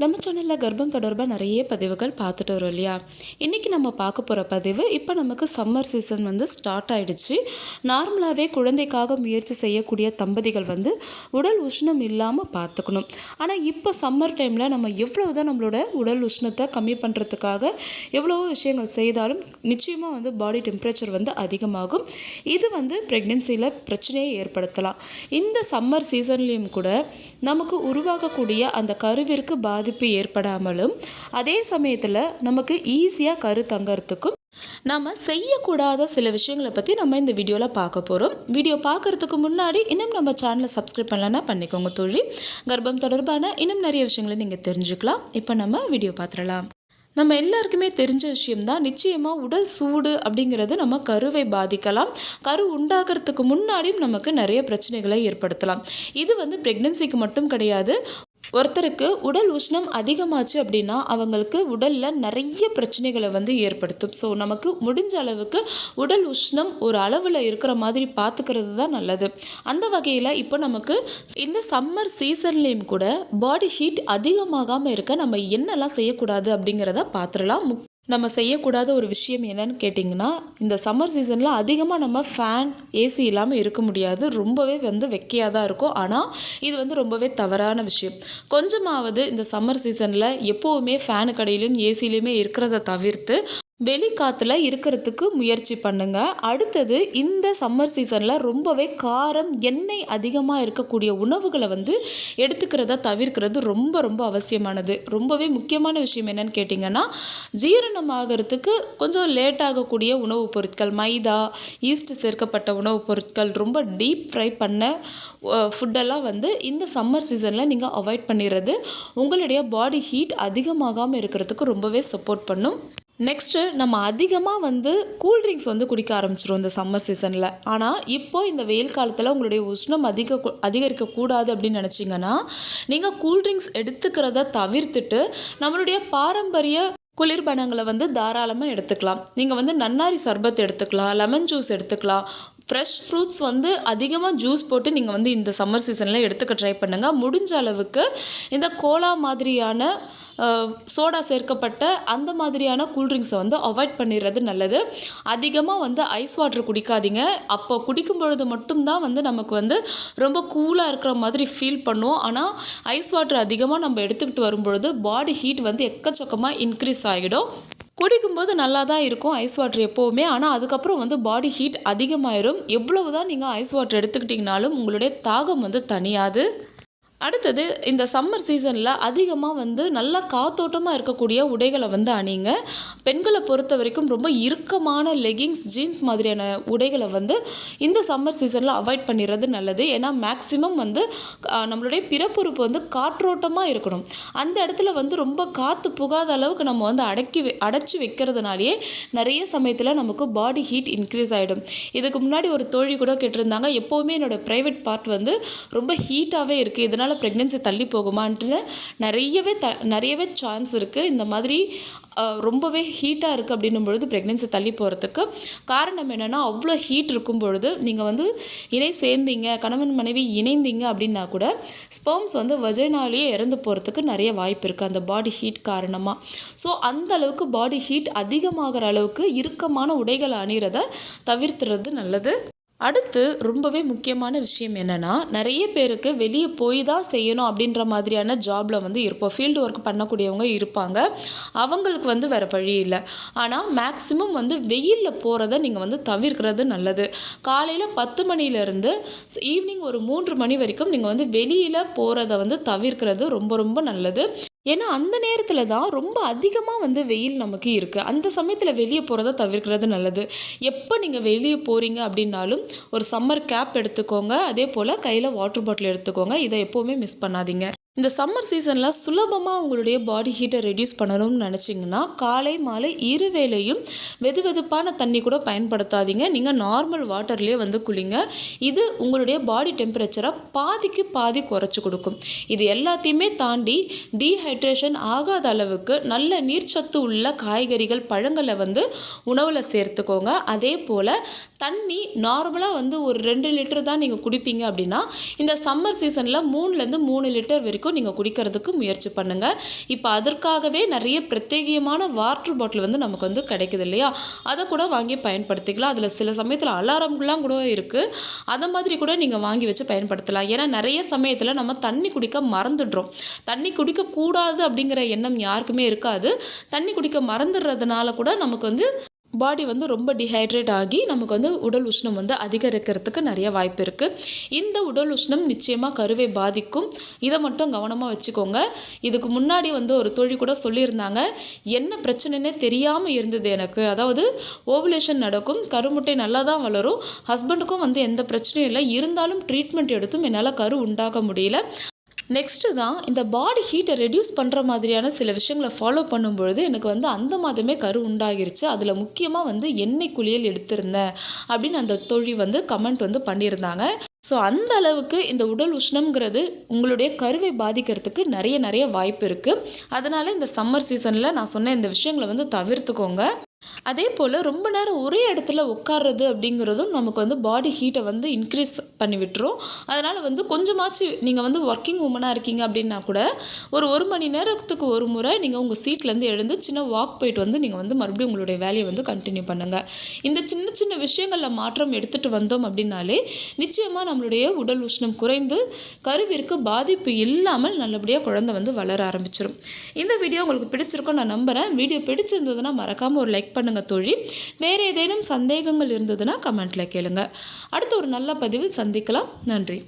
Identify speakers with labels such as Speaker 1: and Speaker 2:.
Speaker 1: நம்ம சேனலில் கர்ப்பம் தொடர்பாக நிறைய பதிவுகள் பார்த்துட்டு வரோம் இல்லையா? இன்றைக்கி நம்ம பார்க்க போகிற பதிவு இப்போ நமக்கு சம்மர் சீசன் வந்து ஸ்டார்ட் ஆகிடுச்சு நார்மலாகவே குழந்தைக்காக முயற்சி செய்யக்கூடிய தம்பதிகள் வந்து உடல் உஷ்ணம் இல்லாமல் பார்த்துக்கணும். ஆனால் இப்போ சம்மர் டைமில் நம்ம எவ்வளோ தான் நம்மளோட உடல் உஷ்ணத்தை கம்மி பண்ணுறதுக்காக எவ்வளவோ விஷயங்கள் செய்தாலும் நிச்சயமாக வந்து பாடி டெம்பரேச்சர் வந்து அதிகமாகும். இது வந்து ப்ரெக்னென்சியில் பிரச்சனையை ஏற்படுத்தலாம். இந்த சம்மர் சீசன்லேயும் கூட நமக்கு உருவாகக்கூடிய அந்த கருவிற்கு பாதிப்பு ஏற்படாமலும் அதே சமயத்தில் நமக்கு ஈஸியாக கரு தங்கறதுக்கும் நம்ம செய்யக்கூடாத சில விஷயங்களை பற்றி நம்ம இந்த வீடியோவில் பார்க்க போகிறோம் வீடியோ பார்க்குறதுக்கு முன்னாடி இன்னும் நம்ம சேனலை சப்ஸ்கிரைப் பண்ணலன்னா பண்ணிக்கோங்க தோழி. கர்ப்பம் தொடர்பான இன்னும் நிறைய விஷயங்களை நீங்கள் தெரிஞ்சுக்கலாம். இப்போ நம்ம வீடியோ பார்த்துடலாம். நம்ம எல்லாருக்குமே தெரிஞ்ச விஷயம்தான் நிச்சயமாக உடல் சூடு அப்படிங்கிறது நம்ம கருவை பாதிக்கலாம். கரு உண்டாகிறதுக்கு முன்னாடியும் நமக்கு நிறைய பிரச்சனைகளை ஏற்படுத்தலாம். இது வந்து ப்ரெக்னென்சிக்கு மட்டும் கிடையாது ஒருத்தருக்கு உடல் உஷ்ணம் அதிகமாச்சு அப்படின்னா அவங்களுக்கு உடலில் நிறைய பிரச்சனைகளை வந்து ஏற்படுத்தும். ஸோ நமக்கு முடிஞ்ச அளவுக்கு உடல் உஷ்ணம் ஒரு அளவில் இருக்கிற மாதிரி பார்த்துக்கிறது தான் நல்லது. அந்த வகையில் இப்போ நமக்கு இந்த சம்மர் சீசன்லேயும் கூட பாடி ஹீட் அதிகமாகாமல் இருக்க நம்ம என்னெல்லாம் செய்யக்கூடாது அப்படிங்கிறத பார்த்துடலாம் முக் நம்ம செய்யக்கூடாத ஒரு விஷயம் என்னன்னு கேட்டிங்கன்னா இந்த சம்மர் சீசனில் அதிகமாக நம்ம ஃபேன் ஏசி இல்லாமல் இருக்க முடியாது. ரொம்பவே வந்து வெக்கையாக தான் இருக்கும். ஆனால் இது வந்து ரொம்பவே தவறான விஷயம். கொஞ்சமாவது இந்த சம்மர் சீசனில் எப்போவுமே ஃபேனு கடையிலையும் ஏசிலையுமே இருக்கிறத தவிர்த்து வெளிக்காற்றுல இருக்கிறதுக்கு முயற்சி பண்ணுங்கள் அடுத்தது இந்த சம்மர் சீசனில் ரொம்பவே காரம் எண்ணெய் அதிகமாக இருக்கக்கூடிய உணவுகளை வந்து எடுத்துக்கிறத தவிர்க்கிறது ரொம்ப ரொம்ப அவசியமானது. ரொம்பவே முக்கியமான விஷயம் என்னன்னு கேட்டிங்கன்னா ஜீரணமாகறதுக்கு கொஞ்சம் லேட் ஆகக்கூடிய உணவுப் பொருட்கள் மைதா ஈஸ்ட் சேர்க்கப்பட்ட உணவுப் பொருட்கள் ரொம்ப டீப் ஃப்ரை பண்ண ஃபுட்டெல்லாம் வந்து இந்த சம்மர் சீசனில் நீங்கள் அவாய்ட் பண்ணிடுறது உங்களுடைய பாடி ஹீட் அதிகமாகாமல் இருக்கிறதுக்கு ரொம்பவே சப்போர்ட் பண்ணும். நெக்ஸ்ட்டு நம்ம அதிகமாக வந்து கூல்ட்ரிங்க்ஸ் வந்து குடிக்க ஆரம்பிச்சிரும் இந்த சம்மர் சீசனில் ஆனால் இப்போ இந்த வெயில் காலத்தில் உங்களுடைய உஷ்ணம் அதிக அதிகரிக்கக்கூடாது அப்படின்னு நினச்சிங்கன்னா நீங்கள் கூல்ட்ரிங்க்ஸ் எடுத்துக்கிறத தவிர்த்துட்டு நம்மளுடைய பாரம்பரிய குளிர்பானங்களை வந்து தாராளமாக எடுத்துக்கலாம். நீங்கள் வந்து நன்னாரி சர்பத் எடுத்துக்கலாம் லெமன் ஜூஸ் எடுத்துக்கலாம் ஃப்ரெஷ் ஃப்ரூட்ஸ் வந்து அதிகமாக ஜூஸ் போட்டு நீங்கள் வந்து இந்த சம்மர் சீசனில் எடுத்துக்க ட்ரை பண்ணுங்கள் முடிஞ்ச அளவுக்கு இந்த கோலா மாதிரியான சோடா சேர்க்கப்பட்ட அந்த மாதிரியான கூல்ட்ரிங்க்ஸை வந்து அவாய்ட் பண்ணிடுறது நல்லது. அதிகமாக வந்து ஐஸ் வாட்டர் குடிக்காதீங்க. அப்போ குடிக்கும் பொழுது மட்டும்தான் வந்து நமக்கு வந்து ரொம்ப கூலாக இருக்கிற மாதிரி ஃபீல் பண்ணும். ஆனால் ஐஸ் வாட்டர் அதிகமாக நம்ம எடுத்துக்கிட்டு வரும்பொழுது பாடி ஹீட் வந்து எக்கச்சக்கமாக இன்க்ரீஸ் ஆகிடும். குடிக்கும்போது நல்லா தான் இருக்கும் ஐஸ் வாட்டர் எப்போவுமே. ஆனால் அதுக்கப்புறம் வந்து பாடி ஹீட் அதிகமாயிரும். எவ்வளவு தான் நீங்கள் ஐஸ் வாட்டர் எடுத்துக்கிட்டிங்கனாலும் உங்களுடைய தாகம் வந்து தனியாது அடுத்தது இந்த சம்மர் சீசனில் அதிகமாக வந்து நல்லா காத்தோட்டமாக இருக்கக்கூடிய உடைகளை வந்து அணிங்க. பெண்களை பொறுத்த வரைக்கும் ரொம்ப இறுக்கமான லெகிங்ஸ் ஜீன்ஸ் மாதிரியான உடைகளை வந்து இந்த சம்மர் சீசனில் அவாய்ட் பண்ணிடுறது நல்லது. ஏன்னா மேக்ஸிமம் வந்து நம்மளுடைய பிறப்புறுப்பு வந்து காற்றோட்டமாக இருக்கணும். அந்த இடத்துல வந்து ரொம்ப காற்று புகாத அளவுக்கு நம்ம வந்து அடக்கி அடைச்சி வைக்கிறதுனாலேயே நிறைய சமயத்தில் நமக்கு பாடி ஹீட் இன்க்ரீஸ் ஆகிடும் இதுக்கு முன்னாடி ஒரு தோழி கூட கேட்டிருந்தாங்க எப்போவுமே என்னோடய ப்ரைவேட் பார்ட் வந்து ரொம்ப ஹீட்டாகவே இருக்குது இதனால் இதனால் ப்ரெக்னென்சி தள்ளி போகுமான்ட்டு நிறையவே த நிறையவே சான்ஸ் இருக்குது இந்த மாதிரி ரொம்பவே ஹீட்டாக இருக்குது அப்படின்னும் பொழுது ப்ரெக்னென்சி தள்ளி போகிறதுக்கு காரணம் என்னென்னா அவ்வளோ ஹீட் இருக்கும் பொழுது நீங்கள் வந்து இணை சேர்ந்தீங்க கணவன் மனைவி இணைந்தீங்க அப்படின்னா கூட ஸ்பெர்ம்ஸ் வந்து வஜைனாலேயே இறந்து போகிறதுக்கு நிறைய வாய்ப்பு இருக்குது அந்த பாடி ஹீட் காரணமாக ஸோ அந்த அளவுக்கு பாடி ஹீட் அதிகமாகிற அளவுக்கு இறுக்கமான உடைகளை அணிகிறத தவிர்த்துறது நல்லது. அடுத்து ரொம்பவே முக்கியமான விஷயம் என்னென்னா நிறைய பேருக்கு வெளியே போய் தான் செய்யணும் அப்படின்ற மாதிரியான ஜாபில் வந்து இருப்போம். ஃபீல்டு ஒர்க் பண்ணக்கூடியவங்க இருப்பாங்க. அவங்களுக்கு வந்து வேறு வழி இல்லை. ஆனால் மேக்ஸிமம் வந்து வெயிலில் போகிறத நீங்கள் வந்து தவிர்க்கிறது நல்லது. காலையில் பத்து மணிலேருந்து ஈவினிங் ஒரு மூன்று மணி வரைக்கும் நீங்கள் வந்து வெளியில் போகிறத வந்து தவிர்க்கிறது ரொம்ப ரொம்ப நல்லது. ஏன்னா அந்த நேரத்தில் தான் ரொம்ப அதிகமாக வந்து வெயில் நமக்கு இருக்குது அந்த சமயத்தில் வெளியே போகிறத தவிர்க்கிறது நல்லது. எப்போ நீங்கள் வெளியே போகிறீங்க அப்படின்னாலும் ஒரு சம்மர் கேப் எடுத்துக்கோங்க. அதே போல் கையில் வாட்டர் பாட்டில் எடுத்துக்கோங்க. இதை எப்போவுமே மிஸ் பண்ணாதீங்க. இந்த சம்மர் சீசனில் சுலபமாக உங்களுடைய பாடி ஹீட்டை ரெடியூஸ் பண்ணணும்னு நினச்சிங்கன்னா காலை மாலை இரு வேளையும் வெது வெதுப்பான தண்ணி கூட பயன்படுத்தாதீங்க. நீங்கள் நார்மல் வாட்டர்லேயே வந்து குளிங்க. இது உங்களுடைய பாடி டெம்பரேச்சரை பாதிக்கு பாதி குறைச்சி கொடுக்கும். இது எல்லாத்தையுமே தாண்டி டீஹைட்ரேஷன் ஆகாத அளவுக்கு நல்ல நீர்ச்சத்து உள்ள காய்கறிகள் பழங்களை வந்து உணவில் சேர்த்துக்கோங்க. அதே போல் தண்ணி நார்மலாக வந்து ஒரு ரெண்டு லிட்டர் தான் நீங்கள் குடிப்பீங்க அப்படின்னா இந்த சம்மர் சீசனில் மூணுலேருந்து மூணு லிட்டர் வரைக்கும் நீங்கள் குடிக்கிறதுக்கு முயற்சி பண்ணுங்கள் இப்போ அதற்காகவே நிறைய பிரத்யேகமான வாட்டர் பாட்டில் வந்து நமக்கு வந்து கிடைக்குது இல்லையா? அதை கூட வாங்கி பயன்படுத்திக்கலாம். அதில் சில சமயத்தில் அலாரம்லாம் கூட இருக்குது அதை மாதிரி கூட நீங்கள் வாங்கி வச்சு பயன்படுத்தலாம். ஏன்னா நிறைய சமயத்தில் நம்ம தண்ணி குடிக்க மறந்துடுறோம். தண்ணி குடிக்கக்கூடாது அப்படிங்கிற எண்ணம் யாருக்குமே இருக்காது. தண்ணி குடிக்க மறந்துடுறதுனால கூட நமக்கு வந்து பாடி வந்து ரொம்ப டிஹைட்ரேட் ஆகி நமக்கு வந்து உடல் உஷ்ணம் வந்து அதிகரிக்கிறதுக்கு நிறைய வாய்ப்பு இருக்குது இந்த உடல் உஷ்ணம் நிச்சயமாக கருவை பாதிக்கும். இதை மட்டும் கவனமாக வச்சுக்கோங்க. இதுக்கு முன்னாடி வந்து ஒரு தொழில் கூட சொல்லியிருந்தாங்க என்ன பிரச்சனைனே தெரியாமல் இருந்தது எனக்கு. அதாவது ஓவுலேஷன் நடக்கும் கருமுட்டை நல்லா தான் வளரும் ஹஸ்பண்டுக்கும் வந்து எந்த பிரச்சனையும் இல்லை இருந்தாலும் ட்ரீட்மெண்ட் எடுத்தும் என்னால் கரு உண்டாக முடியல. நெக்ஸ்ட்டு தான் இந்த பாடி ஹீட்டை ரெடியூஸ் பண்ணுற மாதிரியான சில விஷயங்களை ஃபாலோ பண்ணும்பொழுது எனக்கு வந்து அந்த மாதமே கரு உண்டாகிருச்சு. அதில் முக்கியமாக வந்து எண்ணெய் குளியல் எடுத்திருந்தேன் அப்படின்னு அந்த தொழில் வந்து கமெண்ட் வந்து பண்ணியிருந்தாங்க. ஸோ அந்த அளவுக்கு இந்த உடல் உஷ்ணம்ங்கிறது உங்களுடைய கருவை பாதிக்கிறதுக்கு நிறைய நிறைய வாய்ப்பு இருக்குது அதனால் இந்த சம்மர் சீசனில் நான் சொன்ன இந்த விஷயங்களை வந்து தவிர்த்துக்கோங்க. அதே போல் ரொம்ப நேரம் ஒரே இடத்துல உட்கார்றது அப்படிங்கிறதும் நமக்கு வந்து பாடி ஹீட்டை வந்து இன்க்ரீஸ் பண்ணி விட்டுரும். அதனால் வந்து கொஞ்சமாச்சு நீங்கள் வந்து ஒர்க்கிங் உமனாக இருக்கீங்க அப்படின்னா கூட ஒரு ஒரு மணி நேரத்துக்கு ஒரு முறை நீங்கள் உங்கள் சீட்லேருந்து எழுந்து சின்ன வாக் போயிட்டு வந்து நீங்கள் வந்து மறுபடியும் உங்களுடைய வேலையை வந்து கண்டினியூ பண்ணுங்கள் இந்த சின்ன சின்ன விஷயங்களில் மாற்றம் எடுத்துகிட்டு வந்தோம் அப்படின்னாலே நிச்சயமாக நம்மளுடைய உடல் உஷ்ணம் குறைந்து கருவிற்கு பாதிப்பு இல்லாமல் நல்லபடியாக குழந்தை வந்து வளர ஆரம்பிச்சிடும் இந்த வீடியோ உங்களுக்கு பிடிச்சிருக்கும் நான் நம்புகிறேன் வீடியோ பிடிச்சிருந்ததுன்னா மறக்காமல் ஒரு லைக் பண்ணுங்கள் தோழி. வேறு ஏதேனும் சந்தேகங்கள் இருந்ததுன்னா கமெண்ட்டில் கேளுங்க. அடுத்த ஒரு நல்ல பதிவில் சந்திக்கலாம். நன்றி.